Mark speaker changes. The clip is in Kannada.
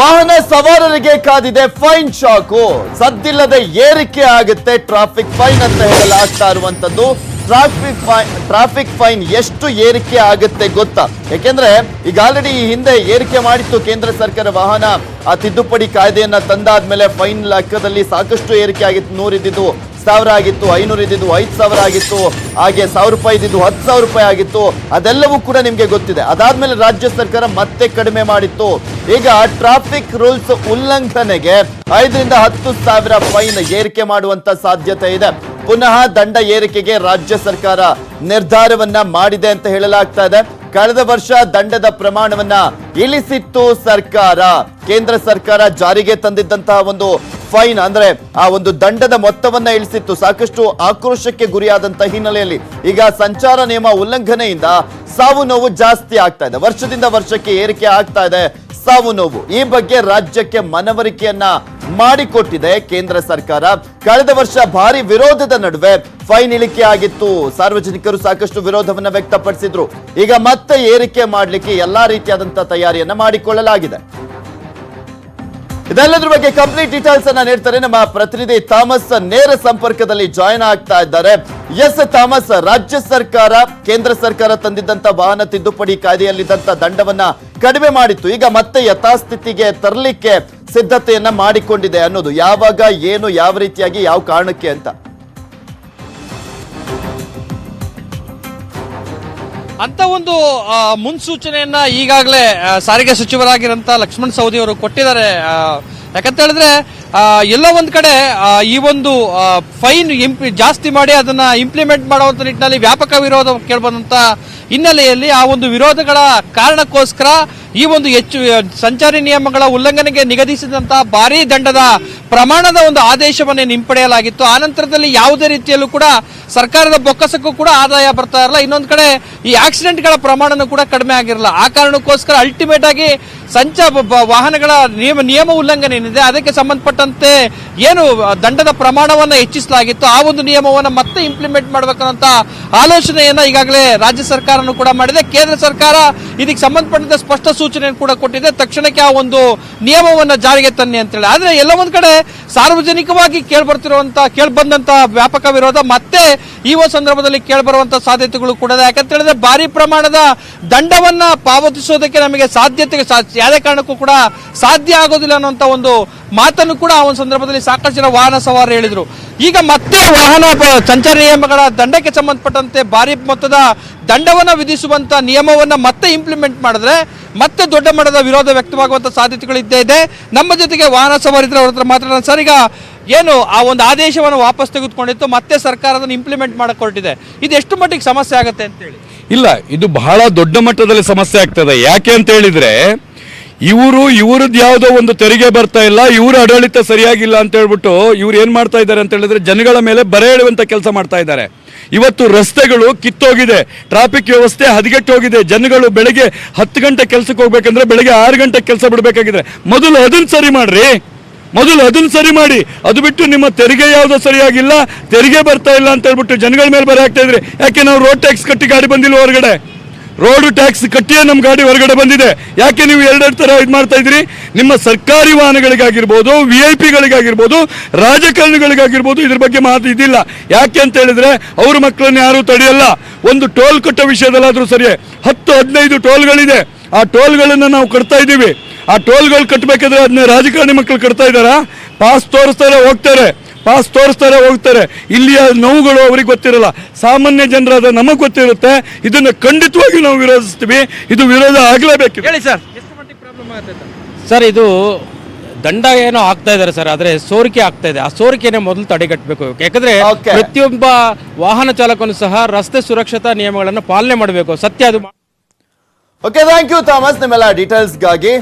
Speaker 1: ವಾಹನ ಸವಾರರಿಗೆ ಕಾದಿದೆ ಫೈನ್ ಶಾಕು ಸದ್ದಿಲ್ಲದೆ ಏರಿಕೆ ಆಗುತ್ತೆ ಟ್ರಾಫಿಕ್ ಫೈನ್ ಅಂತ ಹೇಳಲಾಗ್ತಾ ಇರುವಂತದ್ದು ಟ್ರಾಫಿಕ್ ಫೈನ್ ಟ್ರಾಫಿಕ್ ಫೈನ್ ಎಷ್ಟು ಏರಿಕೆ ಆಗುತ್ತೆ ಗೊತ್ತಾ? ಯಾಕೆಂದ್ರೆ ಈಗ ಆಲ್ರೆಡಿ ಈ ಹಿಂದೆ ಏರಿಕೆ ಮಾಡಿತ್ತು ಕೇಂದ್ರ ಸರ್ಕಾರ ವಾಹನ. ಆ ತಿದ್ದುಪಡಿ ಕಾಯ್ದೆಯನ್ನ ತಂದಾದ್ಮೇಲೆ ಫೈನ್ ಲೆಕ್ಕದಲ್ಲಿ ಸಾಕಷ್ಟು ಏರಿಕೆ ಆಗಿತ್ತು ನೂರಿದ್ದು ಸಾವಿರ ಆಗಿತ್ತು, ಐನೂರು ಇದ್ದಿದ್ದು ಐದು ಸಾವಿರ ಆಗಿತ್ತು, ಹಾಗೆ ಸಾವಿರ ರೂಪಾಯಿ ಇದ್ದಿದ್ದು ಹತ್ತು ಸಾವಿರ ರೂಪಾಯಿ ಆಗಿತ್ತು. ಅದೆಲ್ಲವೂ ಕೂಡ ನಿಮಗೆ ಗೊತ್ತಿದೆ. ಅದಾದ್ಮೇಲೆ ರಾಜ್ಯ ಸರ್ಕಾರ ಮತ್ತೆ ಕಡಿಮೆ ಮಾಡಿತ್ತು. ಈಗ ಟ್ರಾಫಿಕ್ ರೂಲ್ಸ್ ಉಲ್ಲಂಘನೆಗೆ ಐದರಿಂದ ಹತ್ತು ಸಾವಿರ ಫೈನ್ ಏರಿಕೆ ಮಾಡುವಂತ ಸಾಧ್ಯತೆ ಇದೆ. ಪುನಃ ದಂಡ ಏರಿಕೆಗೆ ರಾಜ್ಯ ಸರ್ಕಾರ ನಿರ್ಧಾರವನ್ನ ಮಾಡಿದೆ ಅಂತ ಹೇಳಲಾಗ್ತಾ ಇದೆ. ಕಳೆದ ವರ್ಷ ದಂಡದ ಪ್ರಮಾಣವನ್ನ ಇಳಿಸಿತ್ತು ಸರ್ಕಾರ. ಕೇಂದ್ರ ಸರ್ಕಾರ ಜಾರಿಗೆ ತಂದಿದ್ದಂತಹ ಒಂದು ಫೈನ್ ಅಂದ್ರೆ ಆ ಒಂದು ದಂಡದ ಮೊತ್ತವನ್ನ ಇಳಿಸಿತ್ತು. ಸಾಕಷ್ಟು ಆಕ್ರೋಶಕ್ಕೆ ಗುರಿಯಾದಂತಹ ಹಿನ್ನೆಲೆಯಲ್ಲಿ ಈಗ ಸಂಚಾರ ನಿಯಮ ಉಲ್ಲಂಘನೆಯಿಂದ ಸಾವು ನೋವು ಜಾಸ್ತಿ ಆಗ್ತಾ ಇದೆ. ವರ್ಷದಿಂದ ವರ್ಷಕ್ಕೆ ಏರಿಕೆ ಆಗ್ತಾ ಇದೆ. ಸಾವು ನೋವು. ಈ ಬಗ್ಗೆ ರಾಜ್ಯಕ್ಕೆ ಮನವರಿಕೆಯನ್ನ ಮಾಡಿಕೊಟ್ಟಿದೆ ಕೇಂದ್ರ ಸರ್ಕಾರ. ಕಳೆದ ವರ್ಷ ಭಾರಿ ವಿರೋಧದ ನಡುವೆ ಫೈನ್ ಇಳಿಕೆ ಆಗಿತ್ತು. ಸಾರ್ವಜನಿಕರು ಸಾಕಷ್ಟು ವಿರೋಧವನ್ನ ವ್ಯಕ್ತಪಡಿಸಿದ್ರು. ಈಗ ಮತ್ತೆ ಏರಿಕೆ ಮಾಡಲಿಕ್ಕೆ ಎಲ್ಲಾ ರೀತಿಯಾದಂತಹ ತಯಾರಿಯನ್ನ ಮಾಡಿಕೊಳ್ಳಲಾಗಿದೆ. ಇದೆಲ್ಲದ್ರ ಬಗ್ಗೆ ಕಂಪ್ಲೀಟ್ ಡೀಟೇಲ್ಸ್ ಅನ್ನ ನೀಡ್ತಾರೆ ನಮ್ಮ ಪ್ರತಿನಿಧಿ ಥಾಮಸ್ ನೇರ ಸಂಪರ್ಕದಲ್ಲಿ ಜಾಯಿನ್ ಆಗ್ತಾ ಇದ್ದಾರೆ. ಎಸ್ ಥಾಮಸ್, ರಾಜ್ಯ ಸರ್ಕಾರ, ಕೇಂದ್ರ ಸರ್ಕಾರ ತಂದಿದ್ದಂತ ವಾಹನ ತಿದ್ದುಪಡಿ ಕಾಯ್ದೆಯಲ್ಲಿದ್ದಂತ ದಂಡವನ್ನ ಕಡಿಮೆ ಮಾಡಿತ್ತು. ಈಗ ಮತ್ತೆ ಯಥಾಸ್ಥಿತಿಗೆ ತರಲಿಕ್ಕೆ ಸಿದ್ಧತೆಯನ್ನ ಮಾಡಿಕೊಂಡಿದೆ ಅನ್ನೋದು. ಯಾವಾಗ, ಏನು, ಯಾವ ರೀತಿಯಾಗಿ, ಯಾವ ಕಾರಣಕ್ಕೆ ಅಂತ.
Speaker 2: ಅಂತ ಒಂದು ಮುನ್ಸೂಚನೆಯನ್ನ ಈಗಾಗಲೇ ಸಾರಿಗೆ ಸಚಿವರಾಗಿರಂತ ಲಕ್ಷ್ಮಣ್ ಸವದಿ ಅವರು ಕೊಟ್ಟಿದ್ದಾರೆ. ಯಾಕಂತ ಹೇಳಿದ್ರೆ ಎಲ್ಲ ಎಲ್ಲೋ ಒಂದ್ ಕಡೆ ಈ ಒಂದು ಫೈನ್ ಜಾಸ್ತಿ ಮಾಡಿ ಅದನ್ನ ಇಂಪ್ಲಿಮೆಂಟ್ ಮಾಡುವಂತ ನಿಟ್ಟಿನಲ್ಲಿ ವ್ಯಾಪಕ ವಿರೋಧ ಕೇಳ್ಬಂದಂತ ಹಿನ್ನೆಲೆಯಲ್ಲಿ ಆ ಒಂದು ವಿರೋಧಗಳ ಕಾರಣಕ್ಕೋಸ್ಕರ ಈ ಒಂದು ಹೆಚ್ಚು ಸಂಚಾರಿ ನಿಯಮಗಳ ಉಲ್ಲಂಘನೆಗೆ ನಿಗದಿಸಿದಂತಹ ಭಾರೀ ದಂಡದ ಪ್ರಮಾಣದ ಒಂದು ಆದೇಶವನ್ನೇ ಹಿಂಪಡೆಯಲಾಗಿತ್ತು. ಆ ನಂತರದಲ್ಲಿ ಯಾವುದೇ ರೀತಿಯಲ್ಲೂ ಕೂಡ ಸರ್ಕಾರದ ಬೊಕ್ಕಸಕ್ಕೂ ಕೂಡ ಆದಾಯ ಬರ್ತಾ ಇರಲ್ಲ. ಇನ್ನೊಂದು ಕಡೆ ಈ ಆಕ್ಸಿಡೆಂಟ್ಗಳ ಪ್ರಮಾಣನೂ ಕೂಡ ಕಡಿಮೆ ಆಗಿರಲ್ಲ. ಆ ಕಾರಣಕ್ಕೋಸ್ಕರ ಅಲ್ಟಿಮೇಟ್ ಆಗಿ ಸಂಚ ವಾಹನಗಳ ನಿಯಮ ನಿಯಮ ಉಲ್ಲಂಘನೆ ಏನಿದೆ, ಅದಕ್ಕೆ ಸಂಬಂಧಪಟ್ಟಂತೆ ಏನು ದಂಡದ ಪ್ರಮಾಣವನ್ನು ಹೆಚ್ಚಿಸಲಾಗಿತ್ತು, ಆ ಒಂದು ನಿಯಮವನ್ನು ಮತ್ತೆ ಇಂಪ್ಲಿಮೆಂಟ್ ಮಾಡಬೇಕನ್ನಂತ ಆಲೋಚನೆಯನ್ನು ಈಗಾಗಲೇ ರಾಜ್ಯ ಸರ್ಕಾರನು ಕೂಡ ಮಾಡಿದೆ. ಕೇಂದ್ರ ಸರ್ಕಾರ ಇದಕ್ಕೆ ಸಂಬಂಧಪಟ್ಟಂತೆ ಸ್ಪಷ್ಟ ಸೂಚನೆಯನ್ನು ಕೂಡ ಕೊಟ್ಟಿದೆ. ತಕ್ಷಣಕ್ಕೆ ಆ ಒಂದು ನಿಯಮವನ್ನ ಜಾರಿಗೆ ತನ್ನಿ ಅಂತೇಳಿ. ಆದರೆ ಎಲ್ಲ ಒಂದ್ ಕಡೆ ಸಾರ್ವಜನಿಕವಾಗಿ ಕೇಳ್ಬರ್ತಿರುವಂತ, ಕೇಳ್ಬಂದಂತ ವ್ಯಾಪಕ ವಿರೋಧ, ಮತ್ತೆ ಈ ಸಂದರ್ಭದಲ್ಲಿ ಕೇಳ್ಬರುವಂತ ಸಾಧ್ಯತೆಗಳು ಕೂಡ ಯಾಕಂತ ಹೇಳಿದ್ರೆ ಭಾರಿ ಪ್ರಮಾಣದ ದಂಡವನ್ನ ಪಾವತಿಸೋದಕ್ಕೆ ನಮಗೆ ಸಾಧ್ಯತೆ ಯಾವುದೇ ಕಾರಣಕ್ಕೂ ಕೂಡ ಸಾಧ್ಯ ಆಗೋದಿಲ್ಲ ಅನ್ನುವಂತ ಒಂದು ಮಾತನ್ನು ಕೂಡ ಆ ಒಂದು ಸಂದರ್ಭದಲ್ಲಿ ಸಾಕಷ್ಟು ಜನ ವಾಹನ ಸವಾರರು ಹೇಳಿದ್ರು. ಈಗ ಮತ್ತೆ ವಾಹನ ಸಂಚಾರ ನಿಯಮಗಳ ದಂಡಕ್ಕೆ ಸಂಬಂಧಪಟ್ಟಂತೆ ಭಾರಿ ಮೊತ್ತದ ದಂಡವನ್ನ ವಿಧಿಸುವಂತ ನಿಯಮವನ್ನ ಮತ್ತೆ ಇಂಪ್ಲಿಮೆಂಟ್ ಮಾಡಿದ್ರೆ ಮತ್ತೆ ದೊಡ್ಡ ಮಟ್ಟದ ವಿರೋಧ ವ್ಯಕ್ತವಾಗುವಂತ ಸಾಧ್ಯತೆಗಳು ಇದ್ದೇ ಇದೆ. ನಮ್ಮ ಜೊತೆಗೆ ವಾಹನ ಸವಾರಿದ್ರೆ ಅವ್ರ ಹತ್ರ ಮಾತಾಡೋಣ ಸರ್, ಈಗ ಏನು ಆ ಒಂದು ಆದೇಶವನ್ನು ವಾಪಸ್ ತೆಗೆದುಕೊಂಡಿತ್ತು, ಮತ್ತೆ ಸರ್ಕಾರ ಅದನ್ನು ಇಂಪ್ಲಿಮೆಂಟ್ ಮಾಡಿಕೊಟ್ಟಿದೆ. ಇದು ಎಷ್ಟು ಮಟ್ಟಿಗೆ ಸಮಸ್ಯೆ ಆಗುತ್ತೆ ಅಂತ ಹೇಳಿ
Speaker 3: ಇಲ್ಲ, ಇದು ಬಹಳ ದೊಡ್ಡ ಮಟ್ಟದಲ್ಲಿ ಸಮಸ್ಯೆ ಆಗ್ತದೆ. ಯಾಕೆ ಅಂತ ಹೇಳಿದ್ರೆ ಇವರು, ಇವ್ರದ್ದು ಯಾವುದೋ ಒಂದು ತೆರಿಗೆ ಬರ್ತಾ ಇಲ್ಲ, ಇವರ ಆಡಳಿತ ಸರಿಯಾಗಿಲ್ಲ ಅಂತ ಹೇಳ್ಬಿಟ್ಟು ಇವ್ರು ಏನ್ ಮಾಡ್ತಾ ಇದ್ದಾರೆ ಅಂತ ಹೇಳಿದ್ರೆ ಜನಗಳ ಮೇಲೆ ಬರೆ ಹೇಳುವಂತ ಕೆಲಸ ಮಾಡ್ತಾ ಇದ್ದಾರೆ. ಇವತ್ತು ರಸ್ತೆಗಳು ಕಿತ್ತೋಗಿದೆ ಟ್ರಾಫಿಕ್ ವ್ಯವಸ್ಥೆ ಹದಗೆಟ್ಟೋಗಿದೆ ಜನಗಳು ಬೆಳಗ್ಗೆ ಹತ್ತು ಗಂಟೆ ಕೆಲಸಕ್ಕೆ ಹೋಗ್ಬೇಕಂದ್ರೆ ಬೆಳಗ್ಗೆ ಆರು ಗಂಟೆ ಕೆಲಸ ಬಿಡಬೇಕಾಗಿದೆ. ಮೊದಲು ಅದನ್ನ ಸರಿ ಮಾಡ್ರಿ, ಮೊದಲು ಅದನ್ನ ಸರಿ ಮಾಡಿ. ಅದು ಬಿಟ್ಟು ನಿಮ್ಮ ತೆರಿಗೆ ಯಾವುದೋ ಸರಿಯಾಗಿಲ್ಲ, ತೆರಿಗೆ ಬರ್ತಾ ಇಲ್ಲ ಅಂತ ಹೇಳ್ಬಿಟ್ಟು ಜನಗಳ ಮೇಲೆ ಬರ ಹಾಕ್ತಾ ಇದ್ರಿ. ಯಾಕೆ ನಾವು ರೋಡ್ ಟ್ಯಾಕ್ಸ್ ಕಟ್ಟಿ ಗಾಡಿ ಬಂದಿಲ್ಲ ಹೊರಗಡೆ? ರೋಡ್ ಟ್ಯಾಕ್ಸ್ ಕಟ್ಟಿಯೇ ನಮ್ಮ ಗಾಡಿ ಹೊರಗಡೆ ಬಂದಿದೆ. ಯಾಕೆ ನೀವು ಎರಡೆರಡು ತರ ಇದು ಮಾಡ್ತಾ ಇದ್ದೀರಿ? ನಿಮ್ಮ ಸರ್ಕಾರಿ ವಾಹನಗಳಿಗಾಗಿರ್ಬೋದು ವಿ ಐ ಪಿಗಳಿಗಾಗಿರ್ಬೋದು ರಾಜಕಾರಣಿಗಳಿಗಾಗಿರ್ಬೋದು ಇದ್ರ ಬಗ್ಗೆ ಮಾತು ಇದಿಲ್ಲ ಯಾಕೆ ಅಂತ ಹೇಳಿದ್ರೆ ಅವ್ರ ಮಕ್ಕಳನ್ನ ಯಾರು ತಡೆಯಲ್ಲ. ಒಂದು ಟೋಲ್ ಕಟ್ಟೋ ವಿಷಯದಲ್ಲಾದರೂ ಸರಿಯೇ ಹತ್ತು ಹದಿನೈದು ಟೋಲ್ಗಳಿದೆ. ಆ ಟೋಲ್ಗಳನ್ನು ನಾವು ಕಟ್ತಾ ಇದ್ದೀವಿ. ಆ ಟೋಲ್ಗಳು ಕಟ್ಟಬೇಕಾದ್ರೆ ಅದನ್ನ ರಾಜಕಾರಣಿ ಮಕ್ಕಳು ಕಟ್ತಾ ಇದ್ದಾರಾ? ಪಾಸ್ ತೋರಿಸ್ತಾರೆ, ಹೋಗ್ತಾರೆ. ಪಾಸ್ ತೋರಿಸ್ತಾರೆ ಹೋಗ್ತಾರೆ. ಇಲ್ಲಿಯ ನೋವುಗಳು ಅವ್ರಿಗೆ ಗೊತ್ತಿರಲ್ಲ. ಸಾಮಾನ್ಯ ಜನರಾದ ನಮಗೆ ಗೊತ್ತಿರುತ್ತೆ. ಇದನ್ನ ಖಂಡಿತವಾಗಿ ನಾವು ವಿರೋಧಿಸ್ತೀವಿ. ಇದು ವಿರೋಧ ಆಗಲೇಬೇಕು
Speaker 2: ಹೇಳಿ ಸರ್. ಎಷ್ಟು ಮಟ್ಟಿಗೆ ಪ್ರಾಬ್ಲಮ್ ಆಗುತ್ತೆ
Speaker 4: ಸರ್? ಇದು ದಂಡ ಏನೋ ಆಗ್ತಾ ಇದಾರೆ ಸರ್ ಆದ್ರೆ ಸೋರಿಕೆ ಆಗ್ತಾ ಇದೆ. ಆ ಸೋರಿಕೆನೆ ಮೊದಲು ತಡೆಗಟ್ಟಬೇಕು. ಯಾಕಂದ್ರೆ. ಪ್ರತಿಯೊಬ್ಬ ವಾಹನ ಚಾಲಕನು ಸಹ ರಸ್ತೆ ಸುರಕ್ಷತಾ ನಿಯಮಗಳನ್ನು ಪಾಲನೆ ಮಾಡಬೇಕು. ಸತ್ಯ ಅದು
Speaker 1: ಓಕೆ ಥ್ಯಾಂಕ್ ಯು ಥಾಮಸ್ ನಿಮ್ಮೆಲ್ಲ ಡೀಟೇಲ್ಸ್ಗಾಗಿ